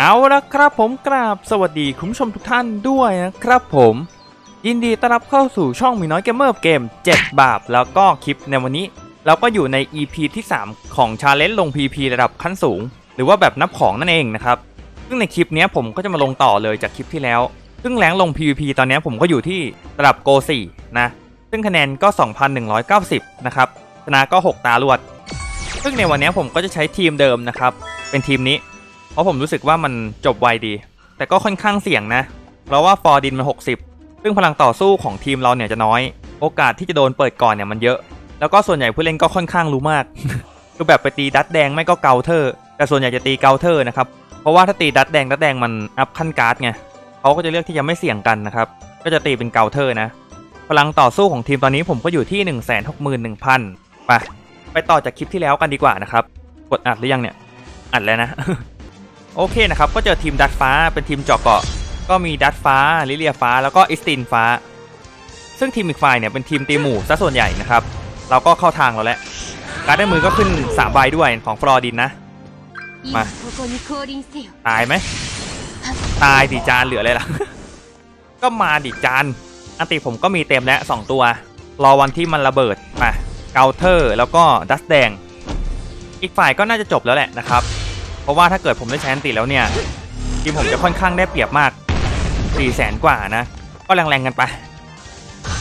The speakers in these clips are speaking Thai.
เอาละครับผมกราบสวัสดีคุณผู้ชมทุกท่านด้วยนะครับผม ยินดีต้อนรับเข้าสู่ช่องมีน้อยเกมเมอร์เกม 7 บาปแล้วก็คลิปในวันนี้ เราก็อยู่ใน EP ที่ 3 ของชาเลนจ์ลง PP ระดับขั้นสูง หรือว่าแบบนับของนั่นเองนะครับ ซึ่งในคลิปนี้ผมก็จะมาลงต่อเลยจากคลิปที่แล้ว ซึ่งแรงลง PVP ตอนนี้ผมก็อยู่ที่ระดับ Go 4นะ ซึ่งคะแนนก็ 2,190 นะครับชนะก็ 6 ตารวด ซึ่งในวันนี้ผมก็จะใช้ทีมเดิมนะครับเป็นทีมนี้ เพราะผมรู้สึกว่ามันจบไวดี แต่ก็ค่อนข้างเสี่ยงนะ เพราะว่าฟอร์ดินมัน 60 ซึ่งพลังต่อสู้ของทีมเราเนี่ยจะน้อย โอกาสที่จะโดนเปิดก่อนเนี่ยมันเยอะ แล้วก็ส่วนใหญ่ผู้เล่นก็ค่อนข้างรู้มาก คือแบบไปตีดัดแดงไม่ก็เกาเทอร์ แต่ส่วนใหญ่จะตีเกาเทอร์นะครับ เพราะว่าถ้าตีดัดแดงดัดแดงมันอัพขั้นการ์ดไงเขาก็จะเลือกที่จะไม่เสี่ยงกันนะครับ ก็จะตีเป็นเกาเทอร์นะ พลังต่อสู้ของทีมตอนนี้ผมก็อยู่ที่ 1 6 1 0 0 0ไปไปต่อจากคลิปที่แล้วกันดีกว่านะครับ กดอัดหรือยังเนี่ย อัดแล้วนะ โอเคนะครับก็เจอทีมดัดฟ้าเป็นทีมเจาะเกาะ ก็มีดัดฟ้าลิเลียฟ้าแล้วก็อิสตินฟ้า ซึ่งทีมอีกฝ่ายเนี่ยเป็นทีมตีหมู่ซะส่วนใหญ่นะครับ เราก็เข้าทางเราแหละการได้มือก็ขึ้น3ใบด้วยของฟลอดินนะมาตายไหมตายดิจานเหลืออะไรล่ะ ก็มาดิจานอันติผมก็มีเต็มแล้วสองตัว รอวันที่มันระเบิดมาเกาเทอร์แล้วก็ดัสแดง อีกฝ่ายก็น่าจะจบแล้วแหละนะครับ ราะว่าถ้าเกิดผมได้ใช้อนติแล้วเนี่ยทีมผมจะค่อนข้างได้เปรียบมาก4แสนกว่านะ ก็แรงๆกันไป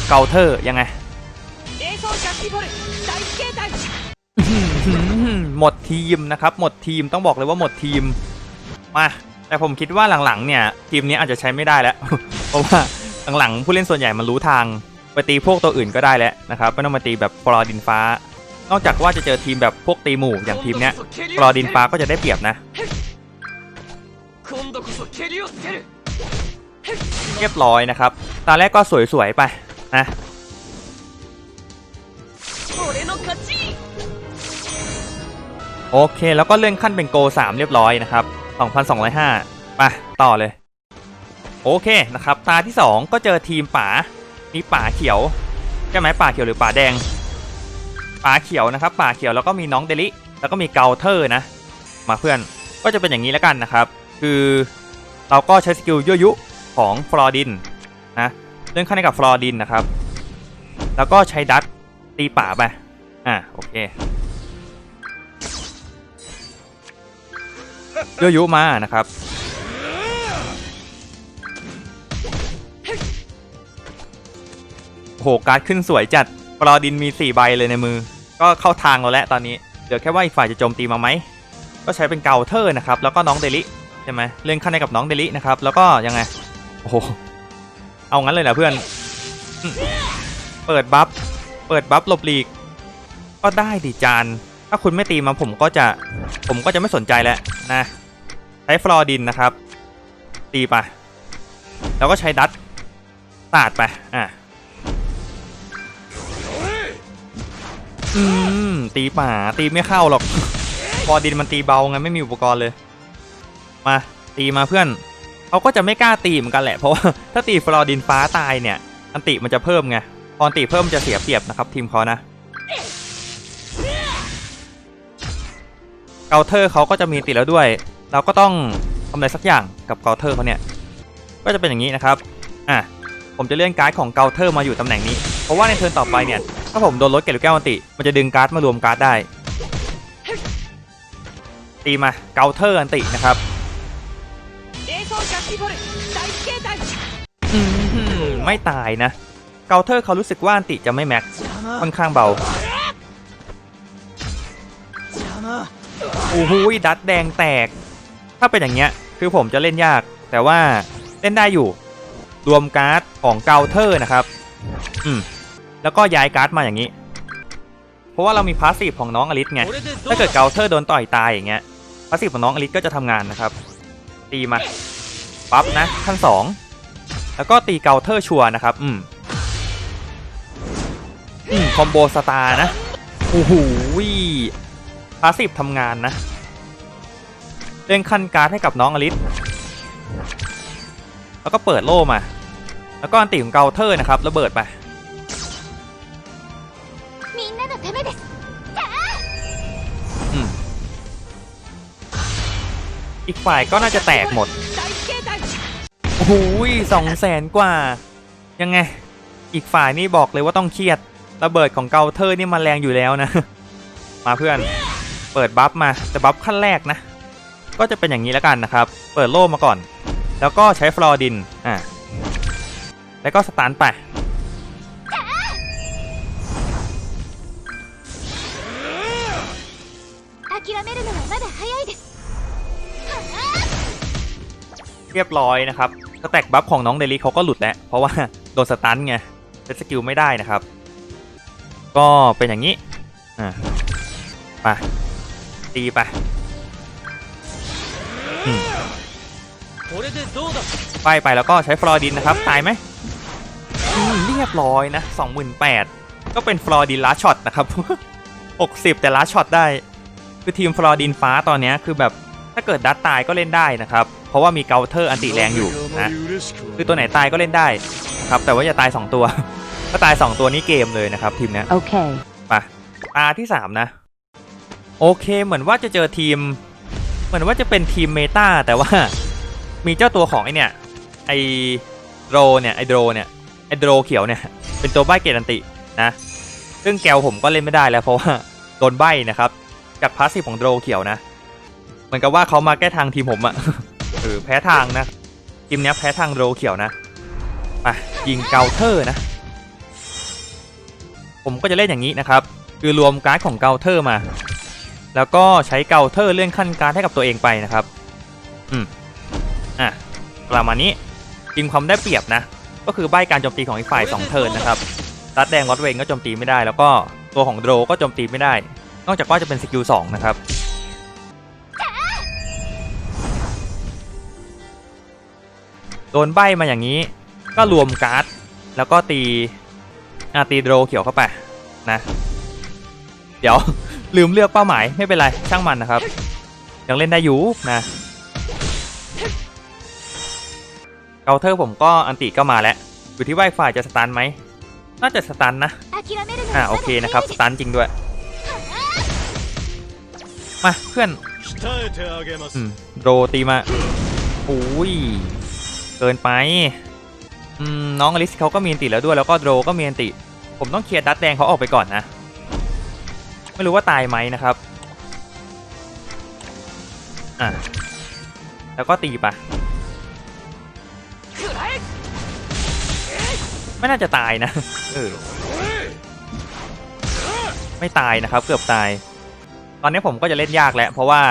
เกาเทอร์ยังไง หมดทีมนะครับ หมดทีมต้องบอกเลยว่าหมดทีม มา แต่ผมคิดว่าหลังๆเนี่ย ทีมนี้อาจจะใช้ไม่ได้แล้ว เพราะว่าหลังๆผู้เล่นส่วนใหญ่มันรู้ทางไปตีพวกตัวอื่นก็ได้แล้วนะครับ ไม่ต้องมาตีแบบปลอดินฟ้า นอกจากว่าจะเจอทีมแบบพวกตีหมู่อย่างทีมเนี้ยรอดินฟ้าก็จะได้เปรียบนะเรียบร้อยนะครับ ตาแรกก็สวยๆไปนะโอเค แล้วก็เลื่อนขั้นเป็นโก 3 เรียบร้อยนะครับ 2,205มาต่อเลย โอเคนะครับ ตาที่ 2 ก็เจอทีมป่ามีป่าเขียว ใช่ไหมป่าเขียวหรือป่าแดง ป่าเขียวนะครับป่าเขียวแล้วก็มีน้องเดลิ แล้วก็มีเกาเทอร์นะ มาเพื่อนก็จะเป็นอย่างนี้แล้วกันนะครับ คือเราก็ใช้สกิลยั่วยุของฟลอร์ดินนะเลื่อนขั้นให้กับฟลอร์ดินนะครับ แล้วก็ใช้ดัตตีป่าไปอะโอเคยั่วยุมานะครับโอ้โหการ์ดขึ้นสวยจัด ปลอดินมี4ใบเลยในมือ ก็เข้าทางเราแล้วตอนนี้ เดี๋ยวแค่ว่าอีกฝ่ายจะโจมตีมาไหม ก็ใช้เป็นเกาเทอร์นะครับ แล้วก็น้องเดลิใช่ไหมเล่นขั้นให้กับน้องเดลินะครับ แล้วก็ยังไง โอ้โห เอางั้นเลยเหรอเพื่อน เปิดบัฟ เปิดบัฟหลบหลีก ก็ได้ดิจาน ถ้าคุณไม่ตีมาผมก็จะ ผมก็จะไม่สนใจแล้วนะ ใช้ฟลอร์ดินนะครับ ตีไป แล้วก็ใช้ดัตสาดไป อะ อืมตีป่าตีไม่เข้าหรอกฟลอร์ดินมันตีเบาไงไม่มีอุปกรณ์เลย มาตีมาเพื่อนเขาก็จะไม่กล้าตีเหมือนกันแหละเพราะว่าถ้าตีฟลอร์ดินฟ้าตายเนี่ย อันติมันจะเพิ่มไงพอนติเพิ่มจะเสียเปรียบนะครับทีมเขานะเกาเทอร์เขาก็จะมีติดแล้วด้วย เราก็ต้องทำอะไรสักอย่างกับเกาเทอร์เขาเนี่ย ก็จะเป็นอย่างนี้นะครับ อะ ผมจะเลื่อนการ์ดของเกาเทอร์มาอยู่ตำแหน่งนี้ เพราะว่าในเทิร์นต่อไปเนี่ย ถ้าผมโดนรถเกลือแก้วอันติ มันจะดึงการ์ดมารวมการ์ดได้ ตีมาเกาเทอร์อันตินะครับไม่ตายนะ เกาเทอร์เขารู้สึกว่าอันติจะไม่แม็กค่อนข้างเบาโอ้โหดัดแดงแตก ถ้าเป็นอย่างเงี้ย คือผมจะเล่นยาก แต่ว่าเล่นได้อยู่ รวมการ์ดของเกาเทอร์นะครับ อืม แล้วก็ย้ายการ์ดมาอย่างนี้ เพราะว่าเรามีพาสซีฟของน้องอลิสไง ถ้าเกิดเกาเทอร์โดนต่อยตายอย่างเงี้ย พาสซีฟของน้องอลิสก็จะทำงานนะครับ ตีมา ปั๊บนะขั้นสอง แล้วก็ตีเกาเทอร์ชัวนะครับ อืม อืมคอมโบสตาร์นะ โอ้โหพาสซีฟทำงานนะเร่งขั้นการให้กับน้องอลิส แล้วก็เปิดโล่มา แล้วก็อันติของเกาเทอร์นะครับ ระเบิดไป อีกฝ่ายก็น่าจะแตกหมดโอ้โสองแสนกว่า ยังไง อีกฝ่ายนี่บอกเลยว่าต้องเครียด ระเบิดของเกาเทอร์นี่มาแรงอยู่แล้วนะ มาเพื่อน เปิดบัฟมาแต่บัฟขั้นแรกนะ ก็จะเป็นอย่างนี้แล้วกันนะครับ เปิดโล่มาก่อน แล้วก็ใช้ฟลอริน อ่าแล้วก็สตาร์ไป เรียบร้อยนะครับสแต็กบัฟของน้องเดลิเขาก็หลุดแล้ว เพราะว่าโดนสตันไงเป็นสกิลไม่ได้นะครับ ก็เป็นอย่างนี้อ่าไปตีไปไปไปแล้วก็ใช้ฟลอรินนะครับ ตายไหมเรียบร้อยนะ 28,000 ก็เป็นฟลอรินล้าช็อตนะครับ 60 แต่ล้าช็อตได้ คือทีมฟลอรินฟ้าตอนนี้คือแบบ ถ้าเกิดดัตตายก็เล่นได้นะครับ เพราะว่ามีเกาเทอร์อันติแรงอยู่นะคือตัวไหนตายก็เล่นได้นะครับ แต่ว่าอย่าตาย 2 ตัวถ้าตาย 2 ตัวนี้เกมเลยนะครับทีมเนี้ย Okay ไปตาที่ 3 นะ โอเคเหมือนว่าจะเจอทีม เหมือนว่าจะเป็นทีมเมตาแต่ว่ามีเจ้าตัวของไอเนี่ยไอโดรเนี่ยไอโดรเนี่ยไอโดรเขียวเนี่ยเป็นตัวใบเกตอันตินะซึ่งแกวผมก็เล่นไม่ได้แล้วเพราะว่าโดนใบนะครับจากพาสซีฟของโดรเขียวนะ เหมือนกับว่าเขามาแก้ทางทีมผมอะเออแพ้ทางนะทีมนี้แพ้ทางโดรเขียวนะไปยิงเกาเทอร์นะ ผมก็จะเล่นอย่างนี้นะครับ คือรวมการ์ดของเกาเทอร์มา แล้วก็ใช้เกาเทอร์เลื่อนขั้นการ์ดให้กับตัวเองไปนะครับ อืมอะประมาณนี้จริงความได้เปรียบนะ ก็คือใบการโจมตีของอีกฝ่าย2เทิร์นนะครับรัดแดงวัดเวงก็โจมตีไม่ได้ แล้วก็ตัวของโดรก็โจมตีไม่ได้ นอกจากว่าจะเป็นสกิล2นะครับ ดนใบมาอย่างนี้ ก็รวมการ์ด แล้วก็ตีอาตีโดเขียวเข้าไปนะ เดี๋ยวลืมเลือกเป้าหมายไม่เป็นไรช่างมันนะครับ ยังเล่นได้อยู่นะเกาเทอร์ผมก็อันติก็มาแล้ว อยู่ที่ไวฝ่ายจะสตันไหมน่าจะสตันนะ อ่าโอเคนะครับสตันจริงด้วย มาเพื่อนโดตีมาอุ้ย เกินไปน้องอลิสเขาก็มีอันติแล้วด้วยแล้วก็โดรก็มีอันติ ผมต้องเคลียร์ดัตแดงเขาออกไปก่อนนะ ไม่รู้ว่าตายไหมนะครับอะแล้วก็ตีปะไม่น่าจะตายนะเออไม่ตายนะครับ เกือบตาย ตอนนี้ผมก็จะเล่นยากแล้ว เพราะว่า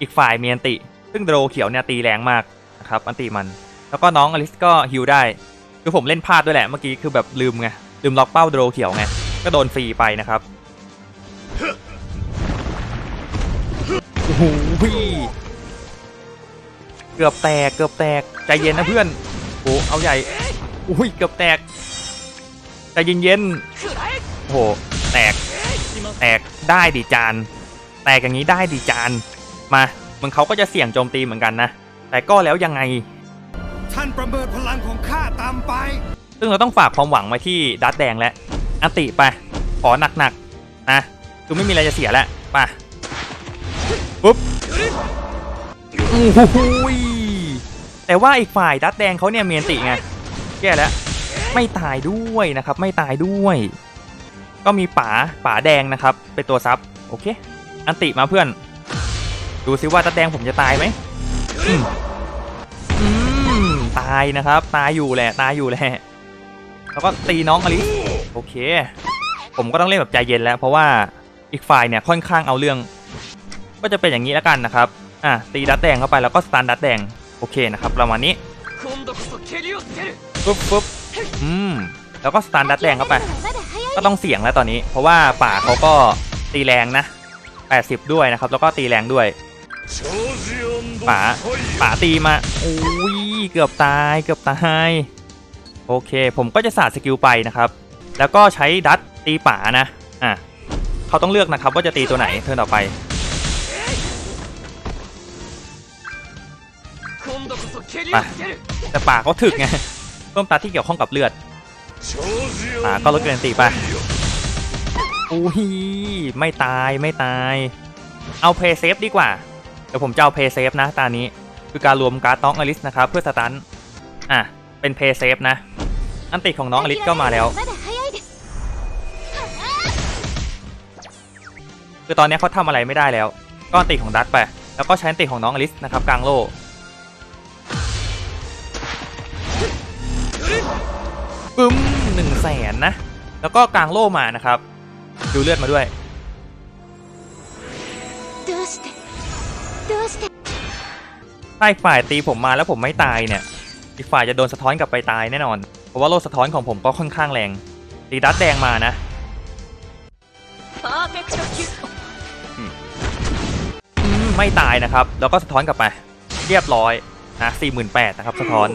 อีกฝ่ายมีอันติ ซึ่งโดรเขียวเนี่ยตีแรงมากนะครับ อันติมัน แล้วก็น้องอลิสก็ฮิลได้ คือผมเล่นพลาดด้วยแหละเมื่อกี้คือแบบลืมไง ลืมล็อกเป้าโดรเขียวไง ก็โดนฟรีไปนะครับโอ้โหพี่เกือบแตกเกือบแตกใจเย็นนะเพื่อนโอ้เอาใหญ่อุ้ยเกือบแตกใจเย็นเย็นโหแตกแตกได้ดิจาน แตกอย่างนี้ได้ดิจาน มามันเขาก็จะเสี่ยงโจมตีเหมือนกันนะ แต่ก็แล้วยังไง ท่านประเมินพลังของข้าตามไป ซึ่งเราต้องฝากความหวังไว้ที่ดัตแดงแล้วอันติไป ขอหนักๆนะคือไม่มีอะไรจะเสียแล้วไปปุ๊บโอ้โหแต่ว่าอีกฝ่ายดัตแดงเขาเนี่ยเมีอันติไงแย่แล้วไม่ตายด้วยนะครับ ไม่ตายด้วย ก็มีป๋าป๋าแดงนะครับ เป็นตัวซับโอเค อันติมาเพื่อน ดูซิว่าดัตแดงผมจะตายไหมายนะครับ ตายอยู่แหละ ตายอยู่แหละ แล้วก็ตีน้องอลิโอเค ผมก็ต้องเล่นแบบใจเย็นแล้ว เพราะว่าอีกฝ่ายเนี่ยค่อนข้างเอาเรื่อง ก็จะเป็นอย่างนี้แล้วกันนะครับ อะตีดัดแดงเข้าไปแล้วก็สตาร์ดัดแดง โอเคนะครับประมาณนี้ปุ๊บปุ๊บอืม แล้วก็สตาร์ดัดแดงเข้าไป ก็ต้องเสี่ยงแล้วตอนนี้ เพราะว่าป่าเขาก็ตีแรงนะ 80 ด้วยนะครับ แล้วก็ตีแรงด้วย ป่าป่าตีมาโอ้ยเกือบตายเกือบตายโอเค ผมก็จะสาดสกิลไปนะครับ แล้วก็ใช้ดัตตีป่านะอะเขาต้องเลือกนะครับว่าจะตีตัวไหนเทิร์นต่อไปปแต่ป่าเขาถึกไงเพิ่มตาที่เกี่ยวข้องกับเลือดป่าก็ลดเกินตีไปอุ้ยไม่ตายไม่ตาย เอาเพย์เซฟดีกว่า เดี๋ยวผมจะเอาเพย์เซฟนะตานี้ คือการรวมการ์ดน้องอลิสนะครับเพื่อสตันอะ เป็นเพย์เซฟนะ อันติของน้องอลิสก็มาแล้ว คือตอนนี้เขาทำอะไรไม่ได้แล้ว ก็อันติของดัตไป แล้วก็ใช้อันติของน้องอลิสนะครับกลางโล่ปึ้มหนึ่งแสนนะ แล้วก็กลางโล่มานะครับ ดูเลือดมาด้วย ถ้าอีกฝ่ายตีผมมาแล้วผมไม่ตายเนี่ย อีกฝ่ายจะโดนสะท้อนกลับไปตายแน่นอน เพราะว่าโลสะท้อนของผมก็ค่อนข้างแรง ตีดัดแดงมานะ ไม่ตายนะครับ แล้วก็สะท้อนกลับไป เรียบร้อยนะสี่หมื่นแปดนะครับสะท้อน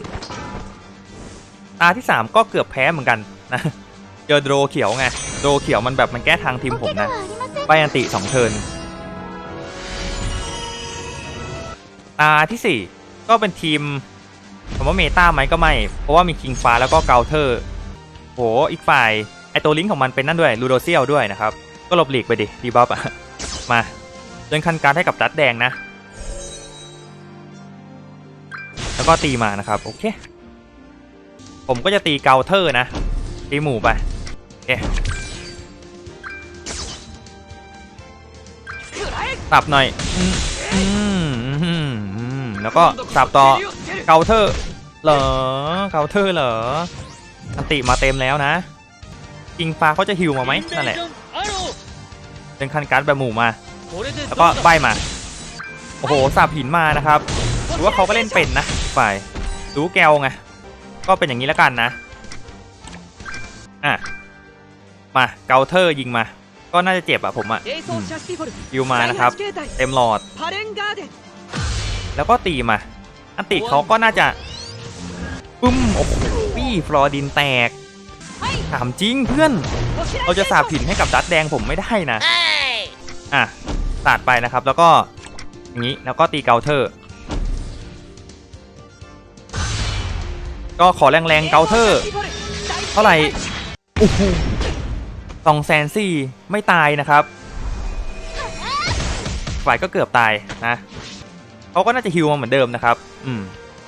ตาที่สามก็เกือบแพ้เหมือนกันนะ เจอโดรเขียวไง โดรเขียวมันแบบมันแก้ทางทีมผมนะ ไปอันติสองเทิร์น ตาที่ 4 ก็เป็นทีมผมว่าเมตาไหมก็ไม่ เพราะว่ามีคิงฟ้าแล้วก็เกาเทอร์โหอีกฝ่ายไอตัวลิงของมันเป็นนั่นด้วยลูโดเซียลด้วยนะครับ ก็หลบหลีกไปดิดีบ๊อบมาเดินคันการให้กับดัดแดงนะ แล้วก็ตีมานะครับ โอเค ผมก็จะตีเกาเทอร์นะ ตีหมู่ไปเอ๊ะตับหน่อย อืม แล้วก็สับต่อเกาเธอเหรอเกาเธอเหรออันติมาเต็มแล้วนะอิงฟ้าเขาจะฮิวมาไหมนั่นแหละเป็นคันการ์ดแบบหมู่มา แล้วก็ใบมา โอ้โหสับหินมานะครับหรือว่าเขาก็เล่นเป็นนะฝ่ายรู้แกวไงก็เป็นอย่างนี้แล้วกันนะอะมาเกาเธอยิงมา ก็น่าจะเจ็บอะผมอะยิวมานะครับ เต็มหลอด แล้วก็ตีมา อันติเขาก็น่าจะปึ้มโอ้โหพี่ฟลอดินแตกถามจริงเพื่อน เราจะสาบผินให้กับดัดแดงผมไม่ได้นะอะสาดไปนะครับแล้วก็อย่างนี้แล้วก็ตีเกาเธอร์ ก็ขอแรงแรงเกาเธอร์ เท่าไหร่สองแสนสี่ไม่ตายนะครับ ฝ่ายก็เกือบตายนะ เขาก็น่าจะฮิวมาเหมือนเดิมนะครับ อืม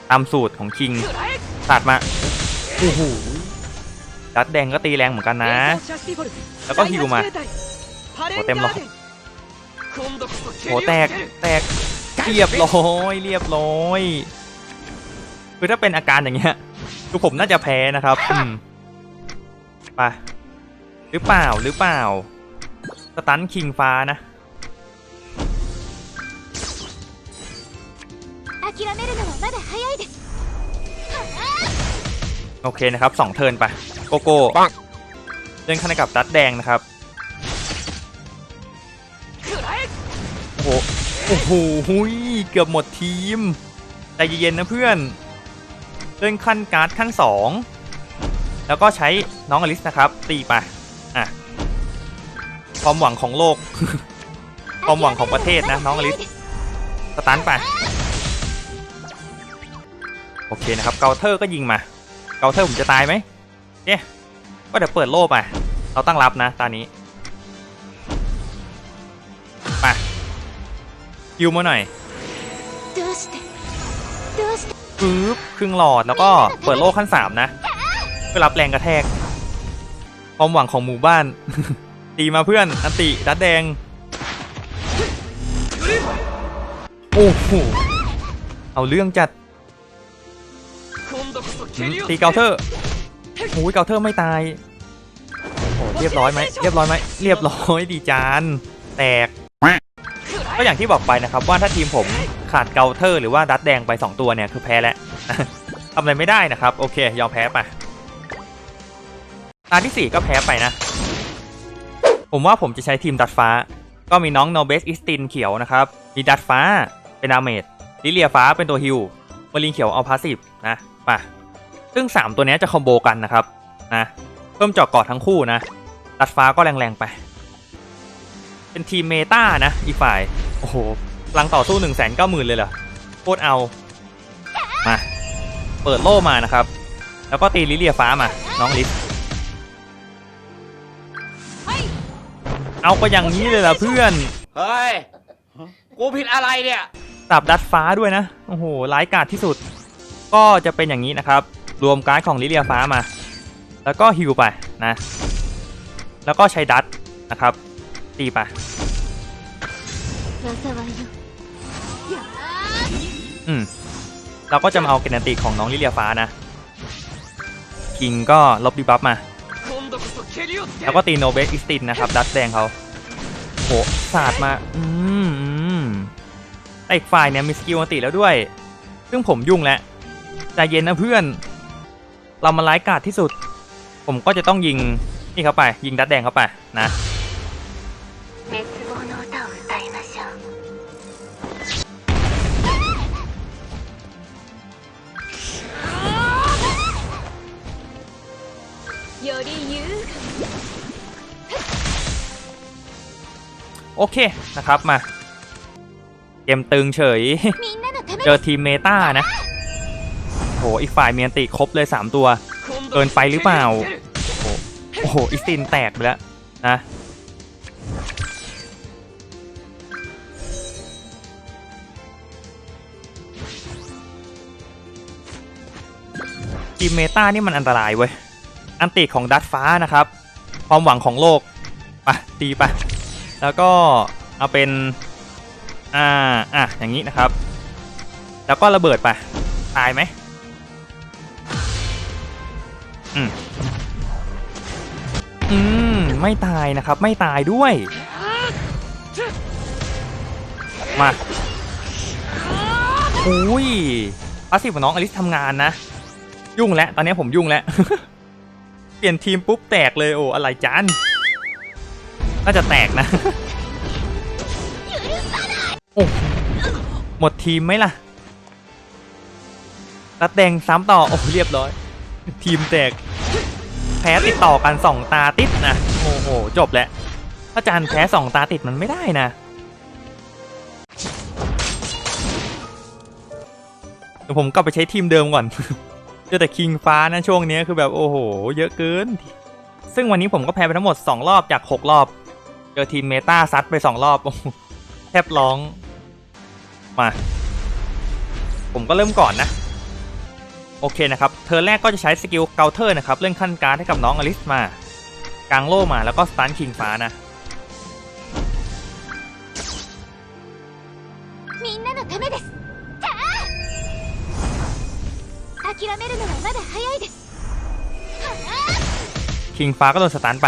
ตามสูตรของคิงตัดมา โอ้โหดัดแดงก็ตีแรงเหมือนกันนะ แล้วก็ฮิวมาหัวเต็มหรอโหแตก แตก เรียบร้อย เรียบร้อย คือถ้าเป็นอาการอย่างเงี้ยคือผมน่าจะแพ้นะครับ อืม ไป หรือเปล่า หรือเปล่า สตันคิงฟ้านะ 諦めるのはまだ早いです โอเคนะครับสองเทิร์นไป โกโก้เล่นคันกับดัดแดงนะครับ 食らえ โอ้โห โอ้โหหุยเกือบหมดทีม ใจเย็นๆนะเพื่อน เล่นขั้นการ์ดขั้น 2 แล้วก็ใช้น้องอลิสนะครับ ตีไป อ่ะ ความหวังของโลก ความหวังของประเทศนะน้องอลิส สตันไป โอเคนะครับเกาเทอร์ก็ยิงมาเกาเทอร์ผมจะตายไหมเนี่ยก็เดี๋ยวเปิดโล่ไปเราตั้งรับนะตอนนี้มายิวมาหน่อยปึ๊บครึ่งหลอดแล้วก็เปิดโล่ขั้นสามนะเพื่อรับแรงกระแทกความหวังของหมู่บ้าน ตีมาเพื่อนอันติดัดแดงโอ้โหเอาเรื่องจัด ตีเกาเทอร์โอ้ยเกาเทอร์ไม่ตายโอ้เรียบร้อยไหมเรียบร้อยไหมเรียบร้อยดีจานแตกก็อย่างที่บอกไปนะครับว่าถ้าทีมผมขาดเกาเทอร์หรือว่าดัดแดงไป 2 ตัวเนี่ยคือแพ้แล้วทำอะไรไม่ได้นะครับ โอเค ยอมแพ้ไปตาที่ 4 ก็แพ้ไปนะ ผมว่าผมจะใช้ทีมดัดฟ้า ก็มีน้องโนเบสอิสตินเขียวนะครับ มีดัดฟ้าเป็นดาเมจลิเลียฟ้าเป็นตัวฮิลมารินเขียวเอาพาสซีฟนะ ป่ะ ซึ่ง 3 ตัวเนี้ยจะคอมโบกันนะครับนะเพิ่มเจาะเกาะทั้งคู่นะดัดฟ้าก็แรงๆไป เป็นทีมเมตานะ อีกฝ่าย โอ้โหพลังต่อสู้1นึ่งแสนเก้าหมื่นเลยเหรอโคตรเอา มา เปิดโล่มานะครับ แล้วก็ตีลิเลียฟ้ามา น้องลิสเอาก็อย่างนี้เลยล่ะเพื่อน เฮ้ย กูผิดอะไรเนี่ยดาบดัดฟ้าด้วยนะ โอ้โหร้ายกาจที่สุด ก็จะเป็นอย่างนี้นะครับ รวมการ์ดของลิเลียฟ้ามา แล้วก็ฮิวไปนะ แล้วก็ใช้ดัตนะครับ ตีไปอืมเราก็จะมาเอาเกนติของน้องลิเลียฟ้านะคิงก็ลบดีบัฟมา แล้วก็ตีโนเบสอิสตินนะครับ ดัตแดงเขาโหสาดมา อืมอืมไอ้ไฟเนี่ยมีสกิลอันติแล้วด้วย ซึ่งผมยุ่งแล้ว ใจเย็นนะเพื่อน เรามาไล่กาดที่สุด ผมก็จะต้องยิงนี่เข้าไป ยิงดัดแดงเข้าไปนะโอเคนะครับมา เกมตึงเฉย เจอทีมเมตานะ โหอีกฝ่ายเมียนติครบเลย 3 ตัว เกินไปหรือเปล่า โอ้โหอีสตินแตกไปแล้วนะทีมเมตานี่มันอันตรายเว้ย อันติของดัตฟ้านะครับ ความหวังของโลกปะตีปะแล้วก็เอาเป็น อ่า อะ อย่างนี้นะครับ แล้วก็ระเบิดไะตายไหม อืมอืม ไม่ตายนะครับ ไม่ตายด้วย มาอุ้ยพาสซีฟของน้องอลิสทำงานนะ ยุ่งแล้ว ตอนนี้ผมยุ่งแล้ว เปลี่ยนทีมปุ๊บแตกเลยโอ้อะไรจานน่าจะแตกนะ โอ้ หมดทีมไหมล่ะตัดแดงซ้ำต่อ โอ้เรียบร้อย ทีมแตก แพ้ติดต่อกันสองตาติดนะโอ้โห จบแล้วถ้าจานแพ้สองตาติดมันไม่ได้นะเดี๋ยวผมกลับไปใช้ทีมเดิมก่อนเจอแต่คิงฟ้านะช่วงนี้คือแบบโอ้โห เยอะเกิน ซึ่งวันนี้ผมก็แพ้ไปทั้งหมด 2 รอบจาก 6 รอบ เจอทีมเมตาซัดไป 2 รอบโอ้โหแทบร้อง มา ผมก็เริ่มก่อนนะ โอเคนะครับ เธอแรกก็จะใช้สกิลเกาเทอร์นะครับเรื่องขั้นการให้กับน้องอลิสมากางโล่มาแล้วก็สตันคิงฟ้านะคิงฟ้าก็โดนสตันไป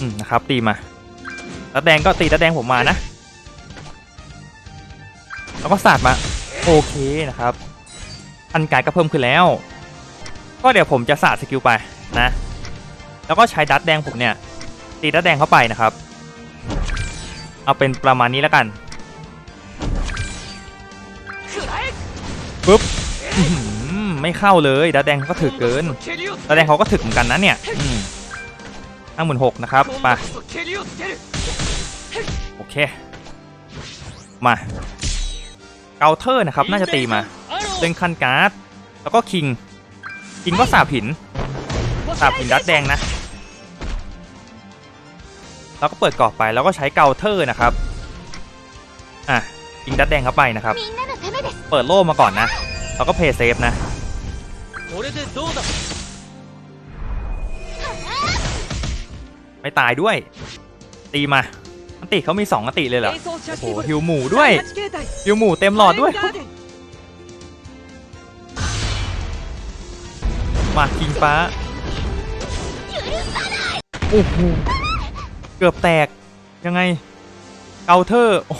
อืมนะครับตีมาตะแดงก็ตีตะแดงผมมานะ แล้วก็สาดมา โอเคนะครับ อันกายก็เพิ่มขึ้นแล้ว ก็เดี๋ยวผมจะสาดสกิลไปนะ แล้วก็ใช้ดัดแดงผมเนี่ย ตีดัดแดงเข้าไปนะครับ เอาเป็นประมาณนี้แล้วกันปุ๊บไม่เข้าเลยดัดแดงก็ถึกเกินดัดแดงเขาก็ถึกเหมือนกันนะเนี่ยห้าหมื่นหกนะครับไปโอเค มาเกาเทอร์นะครับ น่าจะตีมา เป็นคันการ์ด แล้วก็คิง คิงก็สาบหิน สาบหินดัดแดงนะ แล้วก็เปิดกรอบไปแล้วก็ใช้เกาเทอร์นะครับ อะคิงดัดแดงเข้าไปนะครับ เปิดโล่มาก่อนนะ แล้วก็เพย์เซฟนะไม่ตายด้วย ตีมา อันติเขามี2อันติเลยเหรอ โอ้โหฮิวหมูด้วยฮิวหมูเต็มหลอดด้วย มาคิงฟ้า โอ้โห เกือบแตก ยังไง เกาเธอร์โอ้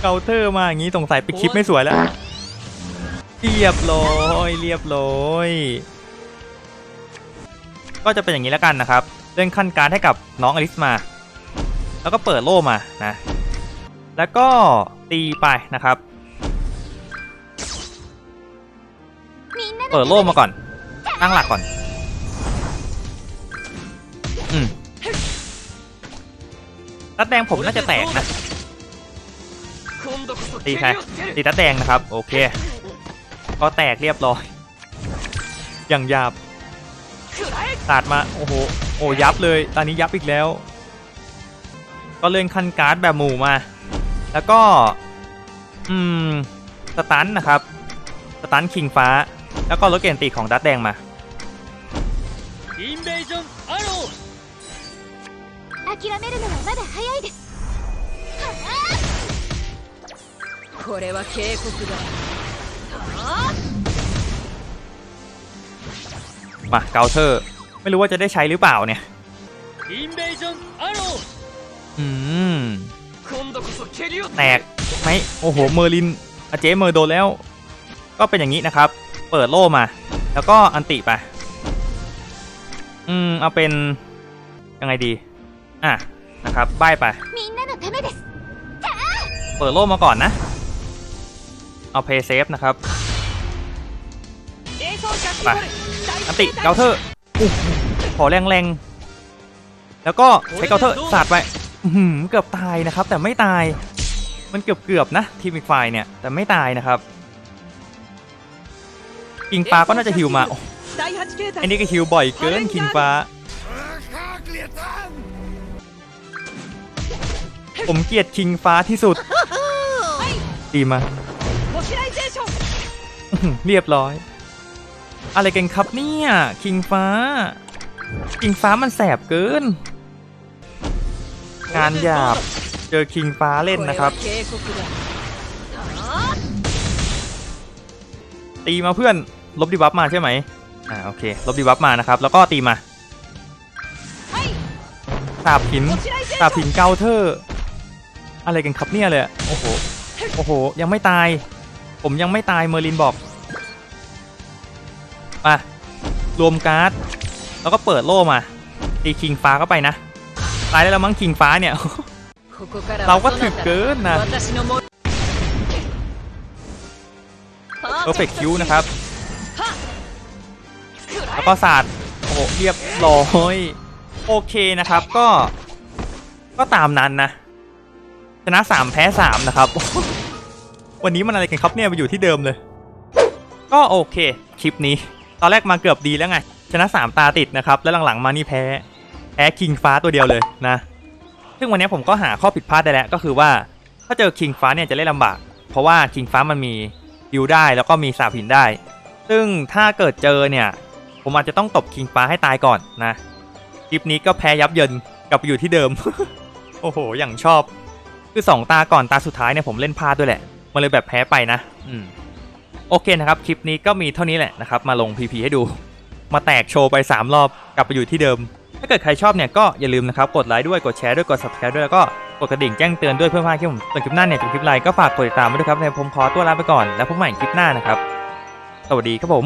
เกาเธอร์มาอย่างนี้สงสัยไปคลิปไม่สวยแล้ว เรียบร้อย เรียบร้อย ก็จะเป็นอย่างนี้แล้วกันนะครับ เล่นขั้นการให้กับน้องอลิสมา แล้วก็เปิดโล่มานะ แล้วก็ตีไปนะครับ เปิดโล่มาก่อน ตั้งหลักก่อน อืมตัดแดงผมน่าจะแตกนะ ตีแพ้ตีตัดแดงนะครับ โอเค ก็แตกเรียบร้อย อย่างหยาบตัดมา โอ้โห โอ้ยับเลย ตอนนี้ยับอีกแล้ว ก็เลื่อนคันการ์ดแบบหมู่มา แล้วก็ อืม สตันนะครับ สตันคิงฟ้า แล้วก็รถเกณฑ์ตีของดัดแดงมา インベージョンアロー諦めるのはまだ早いですこれは警告だมาเกาเทอร์ ไม่รู้ว่าจะได้ใช้หรือเปล่าเนี่ยอืมแตกไหมโอ้โห เมอร์ลินอาเจเมอร์โดนแล้ว ก็เป็นอย่างนี้นะครับ เปิดโล่มา แล้วก็อันติไป อืม เอาเป็น ยังไงดี อะ นะครับใบไป เปิดโล่มาก่อนนะ เอาเพย์เซฟนะครับ ไปอันติเกาเทอร์ขอแรงแรงแล้วก็ใช้เกาเทอร์สาดไปเกือบตายนะครับ แต่ไม่ตาย มันเกือบเกือบนะ ทีมอีกฝ่ายเนี่ย แต่ไม่ตายนะครับ กิงปาก็น่าจะหิวมา อันนี้ก็ฮิวบ่อยเกินคิงฟ้า ผมเกลียดคิงฟ้าที่สุด ดีมา เรียบร้อย อะไรกันครับเนี่ย คิงฟ้า คิงฟ้ามันแสบเกิน งานหยาบ เจอคิงฟ้าเล่นนะครับ ตีมาเพื่อน ลบดีบัฟมาใช่ไหม่าโอเคลบดีบัฟมานะครับ แล้วก็ตีมาสาบหินสาบหินเกาเธออะไรกันครับเนี่ยเลยโอ้โหโอ้โห ยังไม่ตาย ผมยังไม่ตายเมอร์ลินบอกมารวมการ์ด แล้วก็เปิดโล่มา ตีคิงฟ้าเข้าไปนะ ตายได้แล้วมั้งคิงฟ้าเนี่ย เราก็ถึกเกินนะเอฟเฟกคิวนะครับ แล้วก็ศาสตร์โอ้โหเรียบร้อยโอเคนะครับก็ ก็ตามนั้นนะชนะ3แพ้3นะครับ วันนี้มันอะไรกันครับเนี่ยมาอยู่ที่เดิมเลย ก็โอเคคลิปนี้ ตอนแรกมาเกือบดีแล้วไง ชนะ3ตาติดนะครับ แล้วหลังๆมานี่แพ้ แพ้คิงฟ้าตัวเดียวเลยนะ ซึ่งวันนี้ผมก็หาข้อผิดพลาดได้แล้วก็คือว่า ถ้าเจอคิงฟ้าเนี่ยจะเล่นลำบาก เพราะว่าคิงฟ้ามันมีดิวได้แล้วก็มีสาบหินได้ ซึ่งถ้าเกิดเจอเนี่ย ผมอาจจะต้องตบคิงฟ้าให้ตายก่อนนะคลิปนี้ก็แพ้ยับเยินกลับไปอยู่ที่เดิม โอ้โห อย่างชอบ คือสองตาก่อนตาสุดท้ายเนี่ยผมเล่นพลาดด้วยแหละ มันเลยแบบแพ้ไปนะ อืม โอเคนะครับ คลิปนี้ก็มีเท่านี้แหละนะครับ มาลง PP ให้ดู มาแตกโชว์ไป 3 รอบ กลับไปอยู่ที่เดิม ถ้าเกิดใครชอบเนี่ยก็อย่าลืมนะครับ กดไลค์ด้วย กดแชร์ด้วย กด subscribe ด้วย แล้วก็กดกระดิ่งแจ้งเตือนด้วยเพื่อไม่ให้คลิปผมส่วนคลิปหน้าเนี่ยจะเป็นคลิปอะไรก็ฝากกดติดตามไว้ด้วยครับในผมขอตัวลาไปก่อน แล้วพบใหม่คลิปหน้านะครับ สวัสดีครับผม